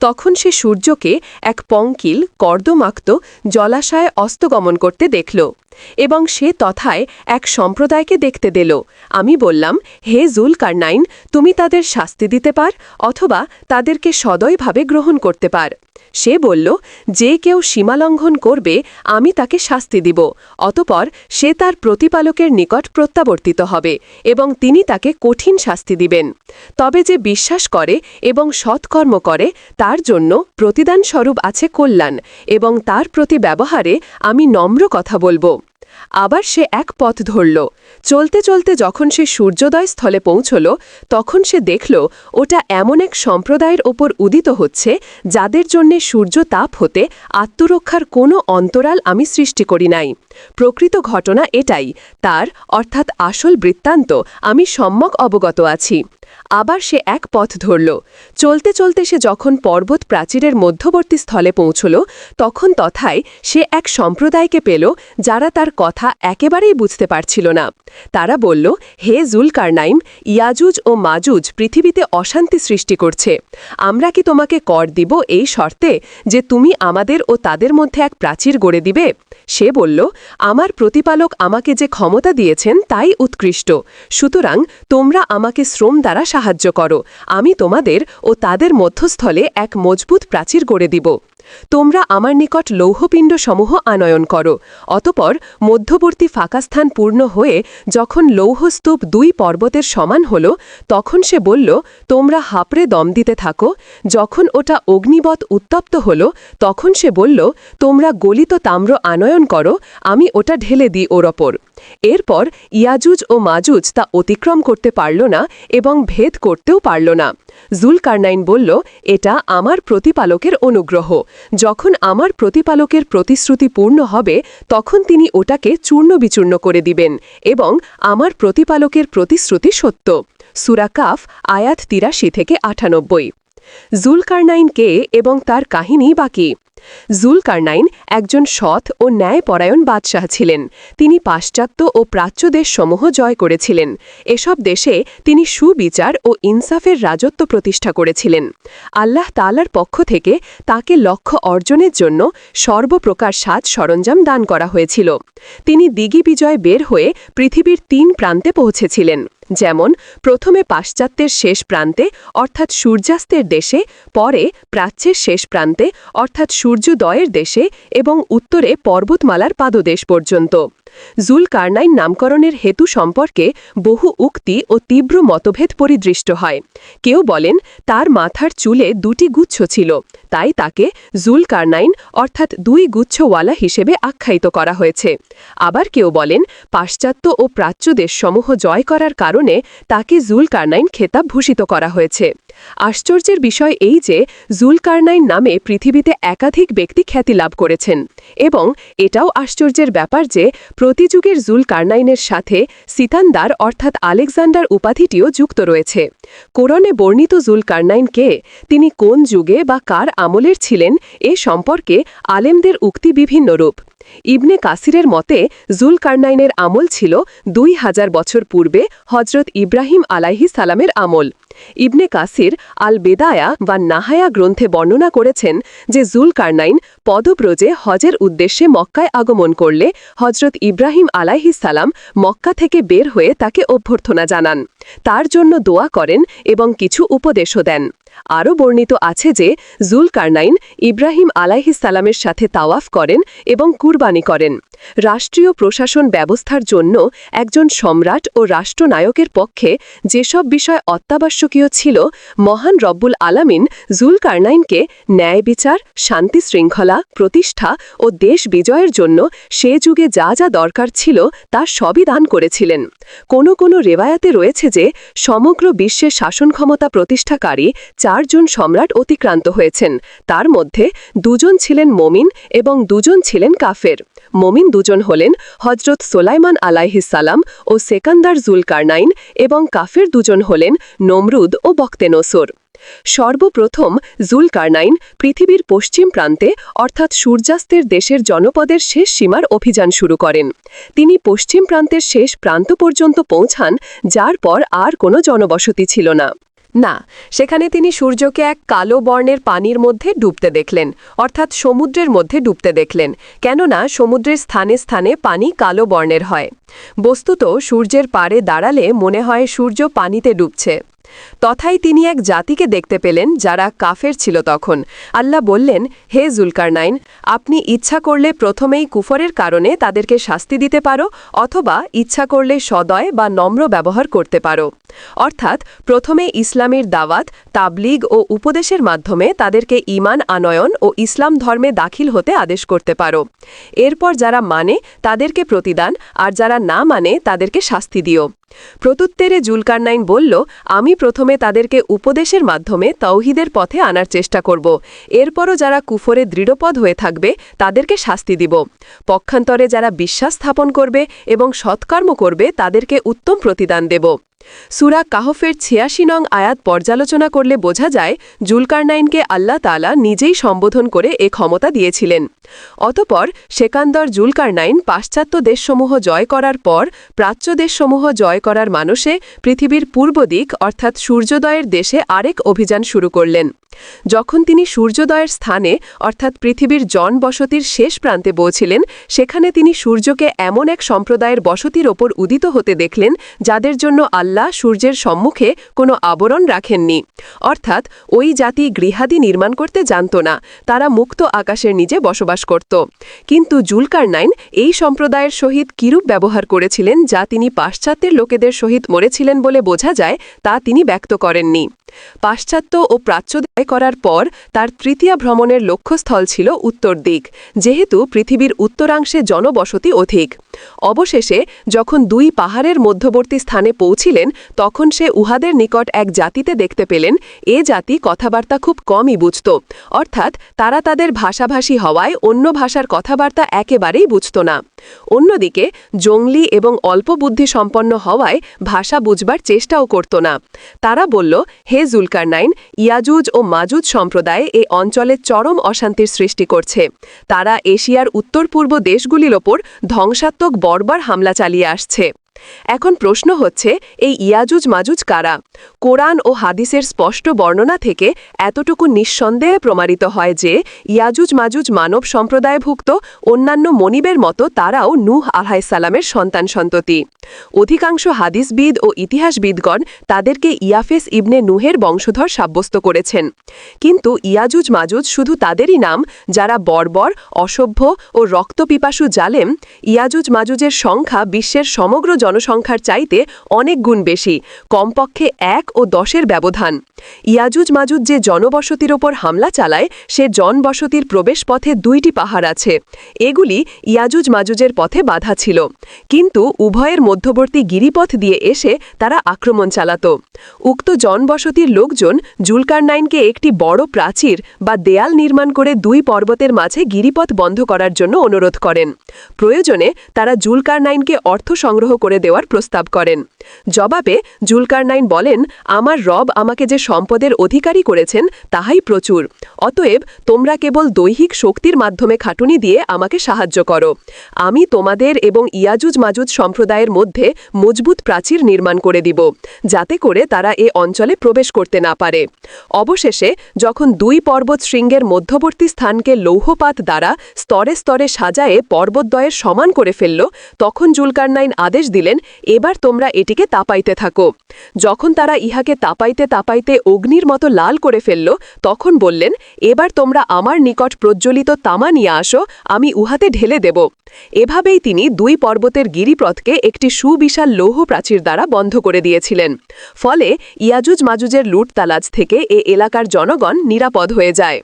তখন সে সূর্যকে এক পঙ্কিল কর্দমাক্ত জলাশয়ে অস্তগমন করতে দেখল। এবং সে তথায় এক সম্প্রদায়কে দেখতে দিল। আমি বললাম, হে জুল কারনাইন তুমি তাদের শাস্তি দিতে পার অথবা তাদেরকে সদয়ভাবে গ্রহণ করতে পার সে বলল, যে কেউ সীমালঙ্ঘন করবে, আমি তাকে শাস্তি দিব। অতপর সে তার প্রতিপালকের নিকট প্রত্যাবর্তিত হবে এবং তিনি তাকে কঠিন শাস্তি দিবেন। তবে যে বিশ্বাস করে এবং সৎকর্ম করে, তার জন্য প্রতিদান প্রতিদানস্বরূপ আছে কল্যাণ এবং তার প্রতি ব্যবহারে আমি নম্র কথা বলব। আবার সে এক পথ ধরল। চলতে চলতে যখন সে সূর্যোদয় স্থলে পৌঁছল, তখন সে দেখল, ওটা এমন এক সম্প্রদায়ের ওপর উদিত হচ্ছে, যাদের জন্যে সূর্য তাপ হতে আত্মরক্ষার কোনো অন্তরাল আমি সৃষ্টি করি নাই। প্রকৃত ঘটনা এটাই, তার, অর্থাৎ আসল বৃত্তান্ত, আমি সম্যক অবগত আছি। আবার সে এক পথ ধরল। চলতে চলতে সে যখন পর্বত প্রাচীরের মধ্যবর্তী স্থলে পৌঁছল, তখন তথায় সে এক সম্প্রদায়কে পেল, যারা তার কথা একেবারেই বুঝতে পারছিল না। তারা বলল, হে জুল কারনাইম ইয়াজুজ ও মাজুজ পৃথিবীতে অশান্তি সৃষ্টি করছে। আমরা কি তোমাকে কর দিব এই শর্তে যে তুমি আমাদের ও তাদের মধ্যে এক প্রাচীর গড়ে দিবে? সে বলল, আমার প্রতিপালক আমাকে যে ক্ষমতা দিয়েছেন তাই উৎকৃষ্ট। সুতরাং তোমরা আমাকে শ্রম দ্বারা সাহায্য করো। আমি তোমাদের ও তাদের মধ্যস্থলে এক মজবুত প্রাচীর গড়ে দিব। তোমরা আমার নিকট লৌহপিণ্ড সমূহ আনয়ন করো। অতপর মধ্যবর্তী ফাঁকাস্থান পূর্ণ হয়ে যখন লৌহস্তূপ দুই পর্বতের সমান হল, তখন সে বলল, তোমরা হাপড়ে দম দিতে থাকো। যখন ওটা অগ্নিবৎ উত্তপ্ত হল, তখন সে বলল, তোমরা গলিত তাম্র আনয়ন করো, আমি ওটা ঢেলে দিই ওর ওপর। এরপর ইয়াজুজ ও মাজুজ তা অতিক্রম করতে পারল না এবং ভেদ করতেও পারল না। জুলকারনাইন বলল, এটা আমার প্রতিপালকের অনুগ্রহ। যখন আমার প্রতিপালকের প্রতিশ্রুতি পূর্ণ হবে, তখন তিনি ওটাকে চূর্ণ বিচূর্ণ করে দিবেন এবং আমার প্রতিপালকের প্রতিশ্রুতি সত্য। সুরাকাফ আয়াত তিরাশি থেকে আটানব্বই। জুলকারনাইন কে এবং তার কাহিনী বাকি। জুলকারনাইন একজন সৎ ও ন্যায়পরায়ণ বাদশাহ ছিলেন। তিনি পাশ্চাত্য ও প্রাচ্য দেশসমূহ জয় করেছিলেন। এসব দেশে তিনি সুবিচার ও ইনসাফের রাজত্ব প্রতিষ্ঠা করেছিলেন। আল্লাহ তালার পক্ষ থেকে তাকে লক্ষ্য অর্জনের জন্য সর্বপ্রকার সাজ সরঞ্জাম দান করা হয়েছিল। তিনি দিগি বিজয় বের হয়ে পৃথিবীর তিন প্রান্তে পৌঁছেছিলেন। যেমন, প্রথমে পাশ্চাত্যের শেষ প্রান্তে, অর্থাৎ সূর্যাস্তের দেশে, পরে প্রাচ্যের শেষ প্রান্তে, অর্থাৎ সূর্যোদয়ের দেশে এবং উত্তরে পর্বতমালার পাদদেশ পর্যন্ত। জুল কার্নাইন নামকরণের হেতু সম্পর্কে বহু উক্তি ও তীব্র মতভেদ পরিদৃষ্ট হয়। কেউ বলেন, তার মাথার চুলে দুটি গুচ্ছ ছিল। তাই তাকে জুল কার্নাইন অর্থাৎ দুই গুচ্ছওয়ালা হিসেবে আখ্যায়িত করা হয়েছে। আবার কেউ বলেন, পাশ্চাত্য ও প্রাচ্য দেশসমূহ জয় করার কারণে তাকে জুল কার্নাইন খেতাব ভূষিত করা হয়েছে। আশ্চর্যের বিষয় এই যে জুল কার্নাইন নামে পৃথিবীতে একাধিক ব্যক্তি খ্যাতি লাভ করেছেন। এবং এটাও আশ্চর্যের ব্যাপার যে প্রতিযুগের জুলকারনাইনের সাথে সিতান্দার অর্থাৎ আলেকজান্ডার উপাধিটিও যুক্ত রয়েছে। কোরণে বর্ণিত জুলকারনাইন কে? তিনি কোন যুগে বা কার আমলের ছিলেন? এ সম্পর্কে আলেমদের উক্তি বিভিন্ন রূপ। ইবনে কাসিরের মতে জুলকারনাইনের আমল ছিল দুই হাজার বছর পূর্বে হজরত ইব্রাহিম আলাইহি সালামের আমল। ইবনে কাসির আল বেদায়া বা নাহায়া গ্রন্থে বর্ণনা করেছেন যে জুলকারনাইন পদব্রজে হজের উদ্দেশ্যে মক্কায় আগমন করলে হজরত ইব্রাহিম আলাইহিস সালাম মক্কা থেকে বের হয়ে তাকে অভ্যর্থনা জানান। তার জন্য দোয়া করেন এবং কিছু উপদেশও দেন। আরও বর্ণিত আছে যে, জুলকারনাইন ইব্রাহিম সালামের সাথে তাওয়াফ করেন এবং কুরবানি করেন। রাষ্ট্রীয় প্রশাসন ব্যবস্থার জন্য একজন সম্রাট ও রাষ্ট্রনায়কের পক্ষে যেসব বিষয় অত্যাবশ্যকীয় ছিল, মহান রব্বুল আলামিন জুলকারনাইনকে ন্যায় বিচার, শান্তি শৃঙ্খলা, প্রতিষ্ঠা ও দেশ বিজয়ের জন্য সে যুগে যা যা দরকার ছিল তা সবই দান করেছিলেন। কোনো কোনো রেবায়াতে রয়েছে যে সমগ্র বিশ্বে শাসন ক্ষমতা প্রতিষ্ঠাকারী চারজন সম্রাট অতিক্রান্ত হয়েছেন। তার মধ্যে দুজন ছিলেন মমিন এবং দুজন ছিলেন কাফের। মমিন দুজন হলেন হজরত সোলাইমান আলাইহিসাল্লাম ও সেকান্দার জুলকারনাইন এবং কাফের দুজন হলেন নমরুদ ও বক্তেনসর। সর্বপ্রথম জুলকারনাইন পৃথিবীর পশ্চিম প্রান্তে, অর্থাৎ সূর্যাস্তের দেশের জনপদের শেষ সীমার অভিযান শুরু করেন। তিনি পশ্চিম প্রান্তের শেষ প্রান্ত পর্যন্ত পৌঁছান, যার পর আর কোনো জনবসতি ছিল না। না, সেখানে তিনি সূর্যকে এক কালো বর্ণের পানির মধ্যে ডুবতে দেখলেন, অর্থাৎ সমুদ্রের মধ্যে ডুবতে দেখলেন, কেননা সমুদ্রের স্থানে স্থানে পানি কালো বর্ণের হয়। বস্তুত সূর্যের পাড়ে দাঁড়ালে মনে হয় সূর্য পানিতে ডুবছে। তথাই তিনি এক জাতিকে দেখতে পেলেন যারা কাফের ছিল তখন। আল্লাহ বললেন, হে জুলকারনাইন, আপনি ইচ্ছা করলে প্রথমেই কুফরের কারণে তাদেরকে শাস্তি দিতে পারো অথবা ইচ্ছা করলে সদয় বা নম্র ব্যবহার করতে পারো। অর্থাৎ প্রথমে ইসলামের দাওয়াত, তাবলিগ ও উপদেশের মাধ্যমে তাদেরকে ইমান আনয়ন ও ইসলাম ধর্মে দাখিল হতে আদেশ করতে পারো। এরপর যারা মানে তাদেরকে প্রতিদান, আর যারা না মানে তাদেরকে শাস্তি দিও। প্রত্যুত্তরে জুলকারনাইন বলল, আমি প্রথমে তাদেরকে উপদেশের মাধ্যমে তৌহিদের পথে আনার চেষ্টা করব। এরপরও যারা কুফরে দৃঢ়পদ হয়ে থাকবে, তাদেরকে শাস্তি দিব। পক্ষান্তরে যারা বিশ্বাস স্থাপন করবে এবং সৎকর্ম করবে, তাদেরকে উত্তম প্রতিদান দেব। সুরা কাহফের ছিয়াশি নং আয়াত পর্যালোচনা করলে বোঝা যায়, জুলকারনাইনকে আল্লাহ তালা নিজেই সম্বোধন করে এ ক্ষমতা দিয়েছিলেন। অতপর সেকান্দর জুলকারনাইন পাশ্চাত্য দেশসমূহ জয় করার পর প্রাচ্য দেশসমূহ জয় করার মানুষে পৃথিবীর পূর্ব দিক অর্থাৎ সূর্যোদয়ের দেশে আরেক অভিযান শুরু করলেন। যখন তিনি সূর্যোদয়ের স্থানে, অর্থাৎ পৃথিবীর জন বসতির শেষ প্রান্তে পৌঁছিলেন সেখানে তিনি সূর্যকে এমন এক সম্প্রদায়ের বসতির ওপর উদিত হতে দেখলেন, যাদের জন্য আল্লাহ সূর্যের সম্মুখে কোনো আবরণ রাখেননি। অর্থাৎ, ওই জাতি গৃহাদি নির্মাণ করতে জানত না, তারা মুক্ত আকাশের নিচে বসবাস করত। কিন্তু জুলকারনাইন এই সম্প্রদায়ের সহিত কিরূপ ব্যবহার করেছিলেন, যা তিনি পাশ্চাত্যের লোকেদের সহিত মরেছিলেন বলে বোঝা যায়, তা তিনি ব্যক্ত করেননি। পাশ্চাত্য ও প্রাচ্য দায় করার পর তার তৃতীয় ভ্রমণের লক্ষ্যস্থল ছিল উত্তর দিক, যেহেতু পৃথিবীর উত্তরাংশে জনবসতি অধিক। অবশেষে যখন দুই পাহাড়ের মধ্যবর্তী স্থানে পৌঁছিলেন, তখন সে উহাদের নিকট এক জাতিতে দেখতে পেলেন। এ জাতি কথাবার্তা খুব কমই বুঝত, অর্থাৎ তারা তাদের ভাষাভাষী হওয়ায় অন্য ভাষার কথাবার্তা একেবারেই বুঝত না। অন্যদিকে, জঙ্গলি এবং অল্প বুদ্ধি সম্পন্ন হওয়ায় ভাষা বুঝবার চেষ্টাও করত না। তারা বলল, হে জুলকারনাইন, ইয়াজুজ ও মাজুজ সম্প্রদায় এ অঞ্চলে চরম অশান্তির সৃষ্টি করছে। তারা এশিয়ার উত্তর পূর্ব দেশগুলির ওপর ধ্বংসাত্মক বর্বর হামলা চালিয়ে আসছে। এখন প্রশ্ন হচ্ছে, এই ইয়াজুজ মাজুজ কারা? কোরআন ও হাদিসের স্পষ্ট বর্ণনা থেকে এতটুকু নিঃসন্দেহে প্রমাণিত হয় যে ইয়াজুজ মাজুজ মানব সম্প্রদায়ভুক্ত অন্যান্য মনিবের মতো তারাও নূহ আলাইসাল্লামের সন্তান সন্ততি। অধিকাংশ হাদিসবিদ ও ইতিহাসবিদগণ তাদেরকে ইয়াফেস ইবনে নুহের বংশধর সাব্যস্ত করেছেন। কিন্তু ইয়াজুজ মাজুজ শুধু তাদেরই নাম, যারা বর্বর, অসভ্য ও রক্তপিপাসু জালেম ইয়াজুজ মাজুজের সংখ্যা বিশ্বের সমগ্র জনসংখ্যার চাইতে অনেক গুণ বেশি, কমপক্ষে এক ও দশের ব্যবধান। ইয়াজুজ মাজুজ যে জনবসতির ওপর হামলা চালায়, সে জনবসতির প্রবেশপথে দুইটি পাহাড় আছে। এগুলি ইয়াজুজ মাজুজের পথে বাধা ছিল। কিন্তু উভয়ের মধ্যবর্তী গিরিপথ দিয়ে এসে তারা আক্রমণ চালাত। উক্ত জনবসতির লোকজন জুলকারনাইনকে একটি বড় প্রাচীর বা দেয়াল নির্মাণ করে দুই পর্বতের মাঝে গিরিপথ বন্ধ করার জন্য অনুরোধ করেন। প্রয়োজনে তারা জুলকারনাইনকে অর্থ সংগ্রহ করে দেওয়ার প্রস্তাব করেন। জবাবে জুলকারনাইন বলেন, আমার রব আমাকে যে সম্পদের অধিকারী করেছেন, তাহাই প্রচুর। অতএব তোমরা কেবল দৈহিক শক্তির মাধ্যমে খাটুনি দিয়ে আমাকে সাহায্য করো। আমি তোমাদের এবং ইয়াজুজ মাজুজ সম্প্রদায়ের মধ্যে মজবুত প্রাচীর নির্মাণ করে দিব, যাতে করে তারা এ অঞ্চলে প্রবেশ করতে না পারে। অবশেষে যখন দুই পর্বত শৃঙ্গের মধ্যবর্তী স্থানকে লৌহপাত দ্বারা স্তরে স্তরে সাজায়ে পর্বতদ্বয়ের সমান করে ফেলল, তখন জুলকারনাইন আদেশ দিলেন এবার তোমরা এটিকে তাপাইতে থাকো। যখন তারা ইহাকে তাপাইতে তাপাইতে অগ্নির মতো লাল করে ফেলল, তখন বললেন, এবার তোমরা আমার নিকট প্রজ্বলিত তামা নিয়ে আসো, আমি উহাতে ঢেলে দেব। এভাবেই তিনি দুই পর্বতের গিরিপথকে একটি সুবিশাল লৌহ প্রাচীর দ্বারা বন্ধ করে দিয়েছিলেন। ফলে ইয়াজুজ মাজুজের লুটতালাজ থেকে এ এলাকার জনগণ নিরাপদ হয়ে যায়।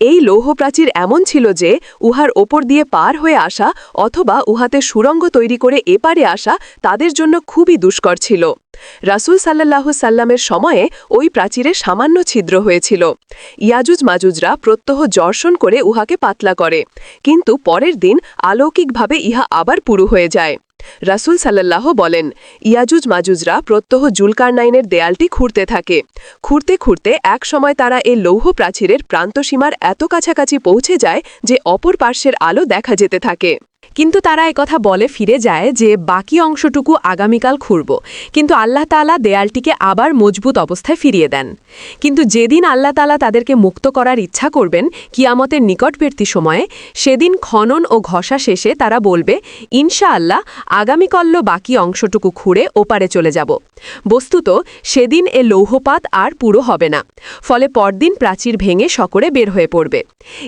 এই লৌহ প্রাচীর এমন ছিল যে, উহার ওপর দিয়ে পার হয়ে আসা অথবা উহাতে সুরঙ্গ তৈরি করে এপারে আসা তাদের জন্য খুবই দুষ্কর ছিল। রাসুল সাল্লাহ সাল্লামের সময়ে ওই প্রাচীরে সামান্য ছিদ্র হয়েছিল। ইয়াজুজ মাজুজরা প্রত্যহ জর্ষণ করে উহাকে পাতলা করে। কিন্তু পরের দিন আলৌকিকভাবে ইহা আবার পুরু হয়ে যায়। রাসুল সাল্লাহ বলেন, ইয়াজুজ মাজুজরা প্রত্যহ জুলকারনাইনের দেয়ালটি খুঁড়তে থাকে। খুঁড়তে খুঁড়তে এক সময় তারা এ লৌহ প্রাচীরের প্রান্তসীমার এত কাছাকাছি পৌঁছে যায় যে অপর পার্শ্বের আলো দেখা যেতে থাকে। কিন্তু তারা একথা বলে ফিরে যায় যে বাকি অংশটুকু আগামীকাল খুঁড়ব। কিন্তু আল্লাহ তালা দেয়ালটিকে আবার মজবুত অবস্থায় ফিরিয়ে দেন। কিন্তু যেদিন আল্লাহ তালা তাদেরকে মুক্ত করার ইচ্ছা করবেন, কিয়ামতের নিকটবর্তী সময়ে, সেদিন খনন ও ঘষা শেষে তারা বলবে ইনশা আল্লাহ আগামীকল্য বাকি অংশটুকু খুঁড়ে ওপারে চলে যাব। বস্তুত, সেদিন এ লৌহপাত আর পুরো হবে না। ফলে পরদিন প্রাচীর ভেঙে সকরে বের হয়ে পড়বে।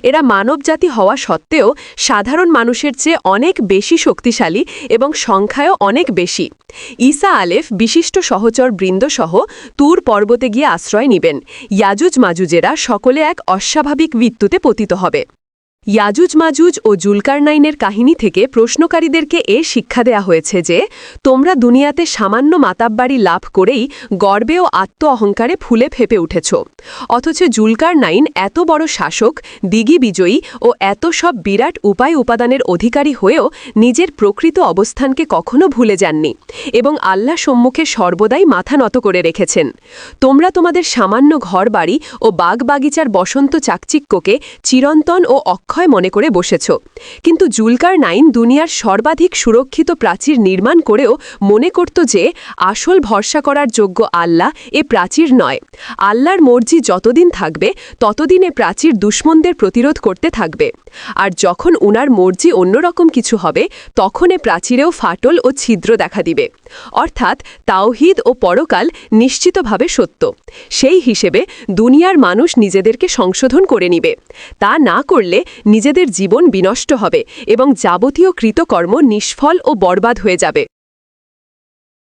এরা মানবজাতি হওয়া সত্ত্বেও সাধারণ মানুষের চেয়ে অনেক বেশি শক্তিশালী এবং সংখ্যায়ও অনেক বেশি। ঈসা আলেফ বিশিষ্ট সহচর বৃন্দসহ তুর পর্বতে গিয়ে আশ্রয় নেবেন। ইয়াজুজ মাজুজেরা সকলে এক অস্বাভাবিক মৃত্যুতে পতিত হবে। ইয়াজুজ মাজুজ ও জুলকারনাইনের কাহিনী থেকে প্রশ্নকারীদেরকে এ শিক্ষা দেয়া হয়েছে যে, তোমরা দুনিয়াতে সামান্য মাতাব্বাড়ি লাভ করেই গর্বে ও আত্ম অহংকারে ফুলে ফেপে উঠেছ। অথচ জুলকারনাইন এত বড় শাসক, দিঘি বিজয়ী ও এত সব বিরাট উপায় উপাদানের অধিকারী হয়েও নিজের প্রকৃত অবস্থানকে কখনো ভুলে যাননি এবং আল্লাহ সম্মুখে সর্বদাই মাথা নত করে রেখেছেন। তোমরা তোমাদের সামান্য ঘরবাড়ি ও বাগবাগিচার বসন্ত চাকচিক্যকে চিরন্তন ও অক্ষয় মনে করে বসেছ। কিন্তু জুলকার নাইন দুনিয়ার সর্বাধিক সুরক্ষিত প্রাচীর নির্মাণ করেও মনে করত যে, আসল ভরসা করার যোগ্য আল্লাহ এ প্রাচীর নয়। আল্লাহর মর্জি যতদিন থাকবে, ততদিন এ প্রাচীর দুশ্মনদের প্রতিরোধ করতে থাকবে। আর যখন উনার মর্জি অন্যরকম কিছু হবে, তখন এ প্রাচীরেও ফাটল ও ছিদ্র দেখা দিবে। অর্থাৎ তাওহিদ ও পরকাল নিশ্চিতভাবে সত্য। সেই হিসেবে দুনিয়ার মানুষ নিজেদেরকে সংশোধন করে নিবে। তা না করলে নিজেদের জীবন বিনষ্ট হবে এবং যাবতীয় কৃতকর্ম নিষ্ফল ও বরবাদ হয়ে যাবে।